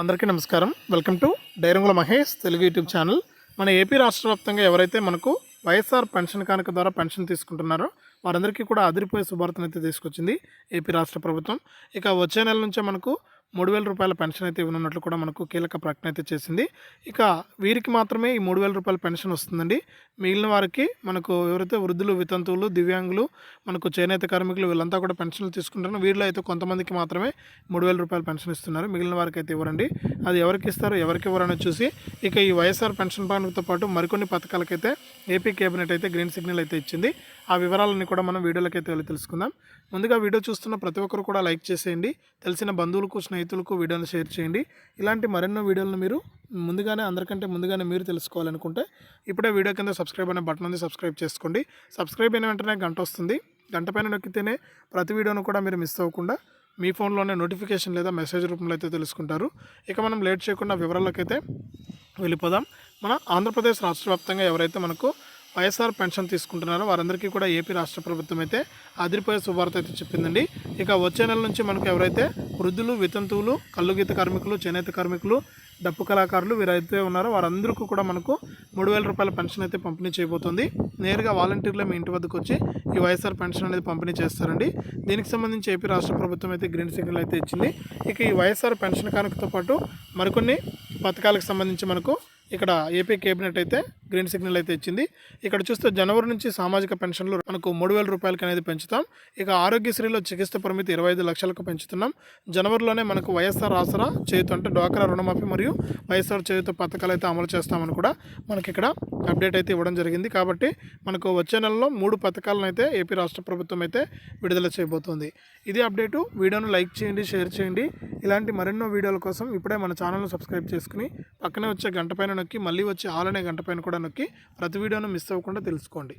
అందరికీ నమస్కారం. Welcome to డైరంగుల మహేష్ తెలుగు యూట్యూబ్ ఛానల్. మన ఏపీ రాష్ట్ర వ్యాప్తంగా ఎవరైతే మనకు వైఎస్ఆర్ పెన్షన్ కానుక ద్వారా పెన్షన్ తీసుకుంటున్నారో వారందరికీ కూడా అదిరిపోయే శుభార్తను అయితే తీసుకొచ్చింది ఏపీ రాష్ట్ర ప్రభుత్వం. ఇక వచ్చే నెల నుంచే మనకు మూడు వేల రూపాయల పెన్షన్ అయితే ఇవ్వనున్నట్లు కూడా మనకు కీలక ప్రకటన అయితే చేసింది. ఇక వీరికి మాత్రమే ఈ మూడు వేల రూపాయల పెన్షన్ వస్తుందండి. మిగిలిన వారికి మనకు ఎవరైతే వృద్ధులు వితంతువులు దివ్యాంగులు మనకు చేనేత కార్మికులు వీళ్ళంతా కూడా పెన్షన్లు తీసుకుంటారు వీళ్ళు అయితే కొంతమందికి మాత్రమే మూడు వేల రూపాయల పెన్షన్ ఇస్తున్నారు. మిగిలిన వారికి అయితే ఇవ్వరండి. అది ఎవరికి ఇస్తారు ఎవరికి ఇవ్వరని చూసి ఇక ఈ వైఎస్ఆర్ పెన్షన్ పథకంతో పాటు మరికొన్ని పథకాలకైతే ఏపీ కేబినెట్ అయితే గ్రీన్ సిగ్నల్ అయితే ఇచ్చింది. ఆ వివరాలన్నీ కూడా మనం వీడియోలకైతే వెళ్ళి తెలుసుకుందాం. ముందుగా వీడియో చూస్తున్న ప్రతి ఒక్కరు కూడా లైక్ చేసేయండి. తెలిసిన బంధువులకు స్నేహితులకు వీడియోని షేర్ చేయండి. ఇలాంటి మరెన్నో వీడియోలను మీరు ముందుగానే అందరికంటే ముందుగానే మీరు తెలుసుకోవాలనుకుంటే ఇప్పుడే వీడియో కింద సబ్స్క్రైబ్ అనే బటన్ ఉంది సబ్స్క్రైబ్ చేసుకోండి. సబ్స్క్రైబ్ అయిన వెంటనే గంట వస్తుంది. గంట పైన నొక్కితేనే ప్రతి వీడియోను కూడా మీరు మిస్ అవ్వకుండా మీ ఫోన్లోనే నోటిఫికేషన్ లేదా మెసేజ్ రూపంలో అయితే తెలుసుకుంటారు. ఇక మనం లేట్ చేయకుండా వివరాల్లోకి అయితే వెళ్ళిపోదాం. మన ఆంధ్రప్రదేశ్ రాష్ట్ర వ్యాప్తంగా ఎవరైతే మనకు వైఎస్ఆర్ పెన్షన్ తీసుకుంటున్నారో వారందరికీ కూడా ఏపీ రాష్ట్ర ప్రభుత్వం అయితే అదిరిపోయే శుభార్త అయితే చెప్పిందండి. ఇక వచ్చే నెల నుంచి మనకు ఎవరైతే వృద్ధులు వితంతువులు కల్లుగీత కార్మికులు చేనేత కార్మికులు డప్పు కళాకారులు వీరైతే ఉన్నారో వారందరికీ కూడా మనకు మూడు వేల రూపాయల పెన్షన్ అయితే పంపిణీ చేయబోతుంది. నేరుగా వాలంటీర్లే మీ ఇంటి వద్దకు వచ్చి ఈ వైఎస్ఆర్ పెన్షన్ అనేది పంపిణీ చేస్తారండి. దీనికి సంబంధించి ఏపీ రాష్ట్ర ప్రభుత్వం అయితే గ్రీన్ సిగ్నల్ అయితే ఇచ్చింది. ఇక ఈ వైఎస్ఆర్ పెన్షన్ కానుకతో పాటు మరికొన్ని పథకాలకు సంబంధించి మనకు ఇక్కడ ఏపీ కేబినెట్ అయితే గ్రీన్ సిగ్నల్ అయితే ఇచ్చింది. ఇక్కడ చూస్తే జనవరి నుంచి సామాజిక పెన్షన్లు మనకు మూడు వేల రూపాయలకి అనేది పెంచుతాం. ఇక ఆరోగ్యశ్రీలో చికిత్స పరిమితి ఇరవై ఐదు లక్షలకు పెంచుతున్నాం. జనవరిలోనే మనకు వైఎస్ఆర్ ఆసరా చేతు అంటే డ్వాక్రా రుణమాఫీ మరియు వైఎస్ఆర్ చేతు పథకాలు అయితే అమలు చేస్తామని కూడా మనకి ఇక్కడ అప్డేట్ అయితే ఇవ్వడం జరిగింది. కాబట్టి మనకు వచ్చే నెలలో మూడు పథకాలను అయితే ఏపీ రాష్ట్ర ప్రభుత్వం అయితే విడుదల చేయబోతోంది. ఇది అప్డేటు. వీడియోను లైక్ చేయండి షేర్ చేయండి. ఇలాంటి మరెన్నో వీడియోల కోసం ఇప్పుడే మన ఛానల్ను సబ్స్క్రైబ్ చేసుకుని పక్కనే వచ్చే గంట పైన నొక్కి మళ్ళీ వచ్చే ఆల్ అనే గంట పైన కూడా నొక్కి ప్రతి వీడియోను మిస్ అవ్వకుండా తెలుసుకోండి.